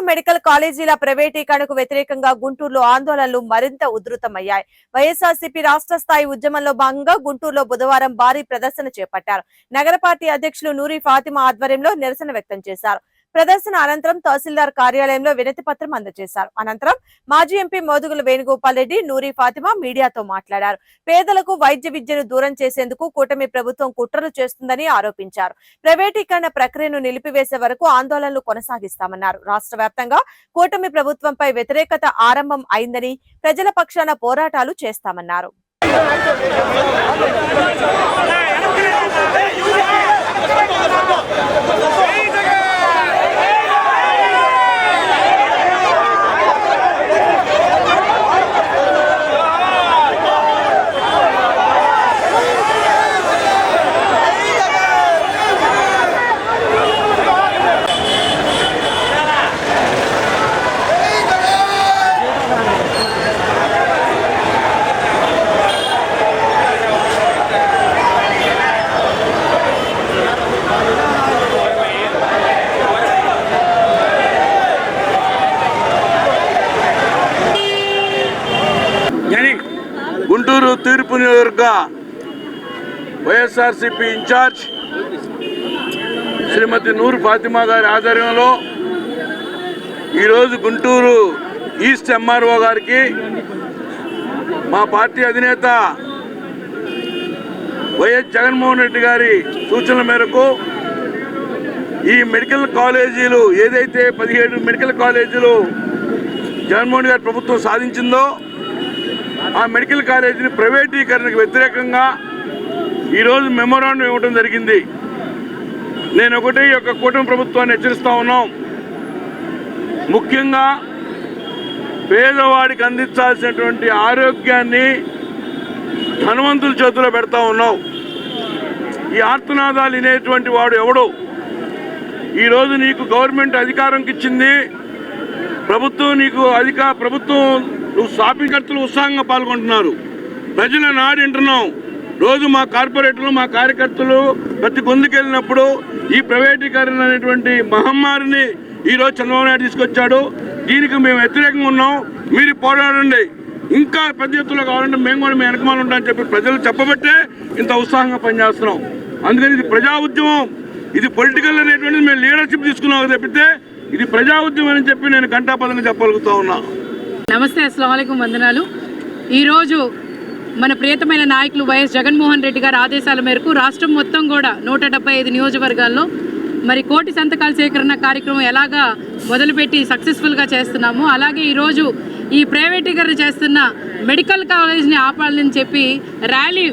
Medical కాలేజీల ప్రైవేటీకరణకు వ్యతిరేకంగా గుంటూరులో ఆందోళనలు మరింత ఉధృతమయ్యాయి. వైఎస్ఆర్సీపీ రాష్ట్ర స్థాయి ఉద్యమంలో భాగంగా గుంటూరులో బుధవారం భారీ ప్రదర్శన చేపట్టారు. నగర పార్టీ అధ్యక్షులు నూరి ఫాతిమా ఆధ్వర్యంలో నిరసన వ్యక్తం చేశారు. ప్రదర్శన అనంతరం తహసీల్దార్ కార్యాలయంలో వినతి పత్రం అందజేశారు. అనంతరం మాజీ ఎంపీ మోదుగుల వేణుగోపాల్ రెడ్డి నూరి ఫాతిమా మీడియాతో మాట్లాడారు. పేదలకు వైద్య విద్యను దూరం చేసేందుకు కూటమి ప్రభుత్వం కుట్రలు చేస్తుందని ఆరోపించారు. ప్రైవేటీకరణ ప్రక్రియను నిలిపివేసే వరకు ఆందోళనలు కొనసాగిస్తామన్నారు. రాష్ట్ర వ్యాప్తంగా కూటమి ప్రభుత్వంపై వ్యతిరేకత ఆరంభం అయిందని ప్రజల పక్షాన పోరాటాలు చేస్తామన్నారు. తూర్పు వైఎస్ఆర్సిపి ఇన్ఛార్జ్ శ్రీమతి నూరు ఫాతిమా గారి ఆధ్వర్యంలో ఈరోజు గుంటూరు ఈస్ట్ ఎంఆర్ఓ గారికి మా పార్టీ అధినేత వైఎస్ జగన్మోహన్ రెడ్డి గారి సూచనల మేరకు ఈ మెడికల్ కాలేజీలు ఏదైతే పదిహేడు మెడికల్ కాలేజీలు జగన్మోహన్ గారి ప్రభుత్వం సాధించిందో ఆ మెడికల్ కాలేజీని ప్రైవేటీకరణకు వ్యతిరేకంగా ఈరోజు మెమోరాండం ఇవ్వడం జరిగింది. నేను ఒకటి యొక్క కూటమి ప్రభుత్వాన్ని హెచ్చరిస్తూ ఉన్నాం. ముఖ్యంగా పేదవాడికి అందించాల్సినటువంటి ఆరోగ్యాన్ని ధనవంతుల చేతిలో పెడతా ఉన్నాం. ఈ ఆర్తనాదాలు వినేటువంటి వాడు ఎవడు? ఈరోజు నీకు గవర్నమెంట్ అధికారంకి ఇచ్చింది ప్రభుత్వం నీకు అధిక ప్రభుత్వం నువ్వు షాపింగ్ ఉత్సాహంగా పాల్గొంటున్నారు. ప్రజల నాడు రోజు మా కార్పొరేటర్లు మా కార్యకర్తలు ప్రతి గొంతుకెళ్ళినప్పుడు ఈ ప్రైవేటీకరణ అనేటువంటి మహమ్మారిని ఈరోజు చంద్రబాబు నాయుడు తీసుకొచ్చాడు. దీనికి మేము వ్యతిరేకంగా ఉన్నాం. మీరు పోరాడండి. ఇంకా పెద్ద ఎత్తులో కావాలంటే మేము కూడా మేము వెనకమాలు ఉంటామని చెప్పి ప్రజలు చెప్పబట్టే ఇంత ఉత్సాహంగా పనిచేస్తున్నాం. అందుకని ఇది ప్రజా ఉద్యమం. ఇది పొలిటికల్ అనేటువంటిది మేము లీడర్షిప్ తీసుకున్నాం తప్పితే ఇది ప్రజా ఉద్యమం అని చెప్పి నేను గంటాపదంగా చెప్పగలుగుతా ఉన్నా. నమస్తే అస్సలం వందనాలు. ఈరోజు మన ప్రియతమైన నాయకులు వైఎస్ జగన్మోహన్ రెడ్డి గారి ఆదేశాల మేరకు రాష్ట్రం మొత్తం కూడా నూట డెబ్బై ఐదు నియోజకవర్గాల్లో మరి కోటి సంతకాల సేకరణ కార్యక్రమం ఎలాగా మొదలుపెట్టి సక్సెస్ఫుల్గా చేస్తున్నామో అలాగే ఈరోజు ఈ ప్రైవేటీకరణ చేస్తున్న మెడికల్ కాలేజ్ని ఆపాలని చెప్పి ర్యాలీ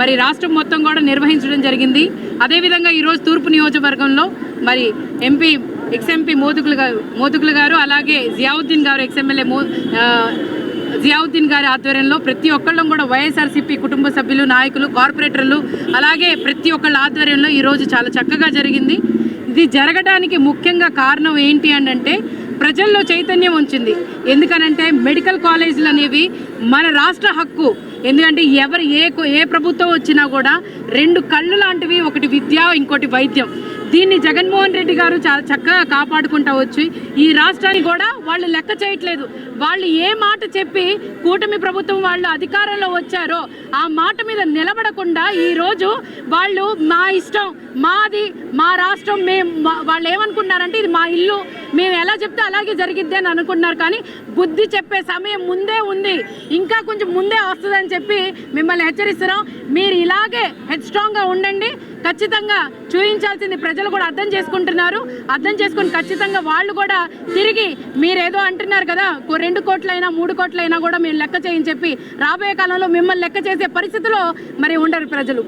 మరి రాష్ట్రం మొత్తం కూడా నిర్వహించడం జరిగింది. అదేవిధంగా ఈరోజు తూర్పు నియోజకవర్గంలో మరి ఎంపీ ఎక్స్ఎంపీ మోదుగులు గారు మోదుగులు గారు అలాగే జియావుద్దీన్ గారు ఎక్స్ఎమ్మెల్యే మో జియావుద్దీన్ గారి ఆధ్వర్యంలో ప్రతి ఒక్కళ్ళం కూడా వైఎస్ఆర్సీపీ కుటుంబ సభ్యులు నాయకులు కార్పొరేటర్లు అలాగే ప్రతి ఒక్కళ్ళ ఆధ్వర్యంలో ఈరోజు చాలా చక్కగా జరిగింది. ఇది జరగడానికి ముఖ్యంగా కారణం ఏంటి అని అంటే ప్రజల్లో చైతన్యం ఉంచింది. ఎందుకనంటే మెడికల్ కాలేజీలు అనేవి మన రాష్ట్ర హక్కు. ఎందుకంటే ఎవరు ఏ ఏ ప్రభుత్వం వచ్చినా కూడా రెండు కళ్ళు లాంటివి ఒకటి విద్య ఇంకోటి వైద్యం. దీన్ని జగన్మోహన్ రెడ్డి గారు చాలా చక్కగా కాపాడుకుంటా వచ్చి ఈ రాష్ట్రాన్ని కూడా వాళ్ళు లెక్క చేయట్లేదు. వాళ్ళు ఏ మాట చెప్పి కూటమి ప్రభుత్వం వాళ్ళు అధికారంలో వచ్చారో ఆ మాట మీద నిలబడకుండా ఈరోజు వాళ్ళు మా ఇష్టం మాది మా రాష్ట్రం మేము వాళ్ళు ఏమనుకున్నారంటే ఇది మా ఇల్లు మేము ఎలా చెప్తే అలాగే జరిగిద్ది అని అనుకుంటున్నారు కానీ బుద్ధి చెప్పే సమయం ముందే ఉంది. ఇంకా కొంచెం ముందే వస్తుందని చెప్పి మిమ్మల్ని హెచ్చరిస్తున్నాం. మీరు ఇలాగే హెడ్ స్ట్రాంగ్గా ఉండండి. ఖచ్చితంగా చూపించాల్సింది ప్రజలు కూడా అర్థం చేసుకుంటున్నారు. అర్థం చేసుకుని ఖచ్చితంగా వాళ్ళు కూడా తిరిగి మీరేదో అంటున్నారు కదా రెండు కోట్లైనా మూడు కోట్లైనా కూడా మేము లెక్క చేయని చెప్పి రాబోయే కాలంలో మిమ్మల్ని లెక్క చేసే పరిస్థితిలో మరి ఉండరు ప్రజలు.